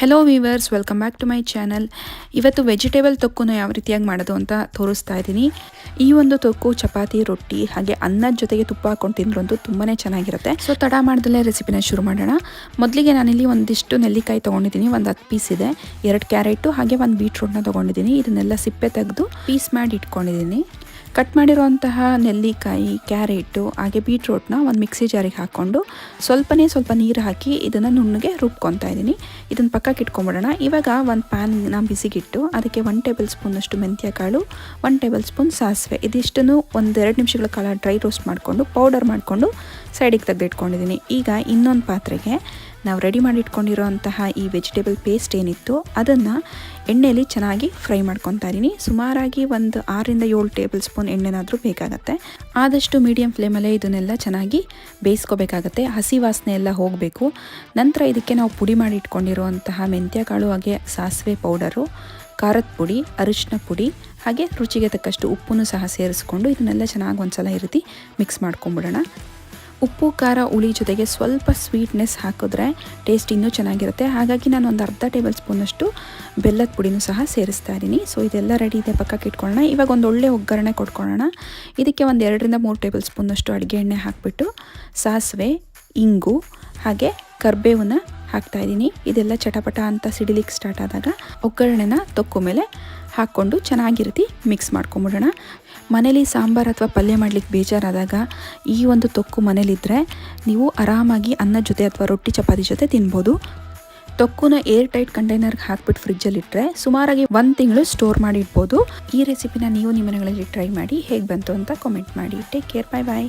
Hello viewers welcome back to my channel ಇವತ್ತು vegetable ತೊಕ್ಕನ್ನು ಯಾವ ರೀತಿಯಾಗಿ ಮಾಡೋದು ಅಂತ ತೋರಿಸ್ತಾ ಇದ್ದೀನಿ. ಈ ಒಂದು ತೊಕ್ಕು ಚಪಾತಿ, ರೊಟ್ಟಿ, ಹಾಗೆ ಅನ್ನದ ಜೊತೆಗೆ ತುಪ್ಪ ಹಾಕೊಂಡು ತಿಂದ್ರಂತೂ ತುಂಬಾ ಚೆನ್ನಾಗಿರುತ್ತೆ. ಸೊ ತಡ ಮಾಡ್ದಲ್ಲೇ ರೆಸಿಪಿನ ಶುರು ಮಾಡೋಣ. ಮೊದಲಿಗೆ ನಾನಿಲ್ಲಿ ಒಂದಿಷ್ಟು ನೆಲ್ಲಿಕಾಯಿ ತೊಗೊಂಡಿದ್ದೀನಿ. ಒಂದು ಹತ್ತು ಪೀಸ್ ಇದೆ. ಎರಡು ಕ್ಯಾರೆಟು ಹಾಗೆ ಒಂದು ಬೀಟ್ರೂಟ್ನ ತೊಗೊಂಡಿದ್ದೀನಿ. ಇದನ್ನೆಲ್ಲ ಸಿಪ್ಪೆ ತೆಗೆದು ಪೀಸ್ ಮಾಡಿ ಇಟ್ಕೊಂಡಿದ್ದೀನಿ. ಕಟ್ ಮಾಡಿರುವಂತಹ ನೆಲ್ಲಿಕಾಯಿ, ಕ್ಯಾರೆಟು, ಹಾಗೆ ಬೀಟ್ರೂಟ್ನ ಒಂದು ಮಿಕ್ಸಿ ಜಾರಿಗೆ ಹಾಕ್ಕೊಂಡು ಸ್ವಲ್ಪನೇ ಸ್ವಲ್ಪ ನೀರು ಹಾಕಿ ಇದನ್ನು ನುಣ್ಣಗೆ ರುಬ್ಕೊತಾ ಇದ್ದೀನಿ. ಇದನ್ನು ಪಕ್ಕಕ್ಕೆ ಇಟ್ಕೊಂಬಿಡೋಣ ಇವಾಗ ಒಂದು ಪ್ಯಾನ್ನ ಬಿಸಿಗಿಟ್ಟು, ಅದಕ್ಕೆ ಒನ್ ಟೇಬಲ್ ಸ್ಪೂನಷ್ಟು ಮೆಂತ್ಯ ಕಾಳು ಒನ್ ಟೇಬಲ್ ಸ್ಪೂನ್ ಸಾಸಿವೆ. ಇದಿಷ್ಟನ್ನು ಒಂದೆರಡು ನಿಮಿಷಗಳ ಕಾಲ ಡ್ರೈ ರೋಸ್ಟ್ ಮಾಡಿಕೊಂಡು, ಪೌಡರ್ ಮಾಡಿಕೊಂಡು ಸೈಡಿಗೆ ತೆಗೆದಿಟ್ಕೊಂಡಿದ್ದೀನಿ. ಈಗ ಇನ್ನೊಂದು ಪಾತ್ರೆಗೆ ನಾವು ರೆಡಿ ಮಾಡಿ ಇಟ್ಕೊಂಡಿರೋಂತಹ ಈ ವೆಜಿಟೇಬಲ್ ಪೇಸ್ಟ್ ಏನಿತ್ತು ಅದನ್ನು ಎಣ್ಣೆಯಲ್ಲಿ ಚೆನ್ನಾಗಿ ಫ್ರೈ ಮಾಡ್ಕೊತಾ ಇದ್ದೀನಿ. ಸುಮಾರಾಗಿ ಒಂದು ಆರರಿಂದ ಏಳು ಟೇಬಲ್ ಸ್ಪೂನ್ ಎಣ್ಣೆನಾದರೂ ಬೇಕಾಗತ್ತೆ. ಆದಷ್ಟು ಮೀಡಿಯಂ ಫ್ಲೇಮಲ್ಲೇ ಇದನ್ನೆಲ್ಲ ಚೆನ್ನಾಗಿ ಬೇಯಿಸ್ಕೋಬೇಕಾಗತ್ತೆ. ಹಸಿ ವಾಸನೆ ಎಲ್ಲ ಹೋಗಬೇಕು. ನಂತರ ಇದಕ್ಕೆ ನಾವು ಪುಡಿ ಮಾಡಿ ಇಟ್ಕೊಂಡಿರುವಂತಹ ಮೆಂತ್ಯ ಕಾಳು, ಹಾಗೆ ಸಾಸಿವೆ ಪೌಡರು, ಖಾರದ ಪುಡಿ, ಅರಿಶಿನ ಪುಡಿ, ಹಾಗೆ ರುಚಿಗೆ ತಕ್ಕಷ್ಟು ಉಪ್ಪನ್ನು ಸಹ ಸೇರಿಸ್ಕೊಂಡು ಇದನ್ನೆಲ್ಲ ಚೆನ್ನಾಗಿ ಒಂದು ಸಲ ರೀತಿ ಮಿಕ್ಸ್ ಮಾಡ್ಕೊಂಬಿಡೋಣ. ಉಪ್ಪು, ಖಾರ, ಹುಳಿ ಜೊತೆಗೆ ಸ್ವಲ್ಪ ಸ್ವೀಟ್ನೆಸ್ ಹಾಕಿದ್ರೆ ಟೇಸ್ಟ್ ಇನ್ನೂ ಚೆನ್ನಾಗಿರುತ್ತೆ. ಹಾಗಾಗಿ ನಾನು ಒಂದು ಅರ್ಧ ಟೇಬಲ್ ಸ್ಪೂನಷ್ಟು ಬೆಲ್ಲದ ಪುಡಿನೂ ಸಹ ಸೇರಿಸ್ತಾ ಇದ್ದೀನಿ. ಸೊ ಇದೆಲ್ಲ ರೆಡಿ ಇದೆ, ಪಕ್ಕಕ್ಕೆ ಇಟ್ಕೊಳ್ಳೋಣ. ಇವಾಗ ಒಂದು ಒಳ್ಳೆ ಒಗ್ಗರಣೆ ಕೊಟ್ಕೊಳ್ಳೋಣ. ಇದಕ್ಕೆ ಒಂದು ಎರಡರಿಂದ ಮೂರು ಟೇಬಲ್ ಸ್ಪೂನಷ್ಟು ಅಡುಗೆ ಎಣ್ಣೆ ಹಾಕಿಬಿಟ್ಟು ಸಾಸಿವೆ, ಇಂಗು, ಹಾಗೆ ಕರ್ಬೇವನ್ನ ಹಾಕ್ತಾ ಇದ್ದೀನಿ. ಇದೆಲ್ಲ ಚಟಪಟ ಅಂತ ಸಿಡಿಲಿಕ್ಕೆ ಸ್ಟಾರ್ಟ್ ಆದಾಗ ಒಗ್ಗರಣೆನ ತೊಕ್ಕೋ ಮೇಲೆ ಹಾಕ್ಕೊಂಡು ಚೆನ್ನಾಗಿ ರೀತಿ ಮಿಕ್ಸ್ ಮಾಡ್ಕೊಂಬಿಡೋಣ. ಮನೇಲಿ ಸಾಂಬಾರು ಅಥವಾ ಪಲ್ಯ ಮಾಡಲಿಕ್ಕೆ ಬೇಜಾರಾದಾಗ ಈ ಒಂದು ತೊಕ್ಕು ಮನೇಲಿದ್ದರೆ ನೀವು ಆರಾಮಾಗಿ ಅನ್ನದ ಜೊತೆ ಅಥವಾ ರೊಟ್ಟಿ ಚಪಾತಿ ಜೊತೆ ತಿನ್ಬೋದು. ತೊಕ್ಕುನ ಏರ್ ಟೈಟ್ ಕಂಟೈನರ್ಗೆ ಹಾಕ್ಬಿಟ್ಟು ಫ್ರಿಜ್ಜಲ್ಲಿ ಇಟ್ಟರೆ ಸುಮಾರಾಗಿ ಒಂದು ತಿಂಗಳು ಸ್ಟೋರ್ ಮಾಡಿ ಇಡ್ಬೋದು ಈ ರೆಸಿಪಿನ ನೀವು ನಿಮ್ಮ ಮನೆಗಳಲ್ಲಿ ಟ್ರೈ ಮಾಡಿ ಹೇಗೆ ಬಂತು ಅಂತ ಕಾಮೆಂಟ್ ಮಾಡಿ. Take care bye bye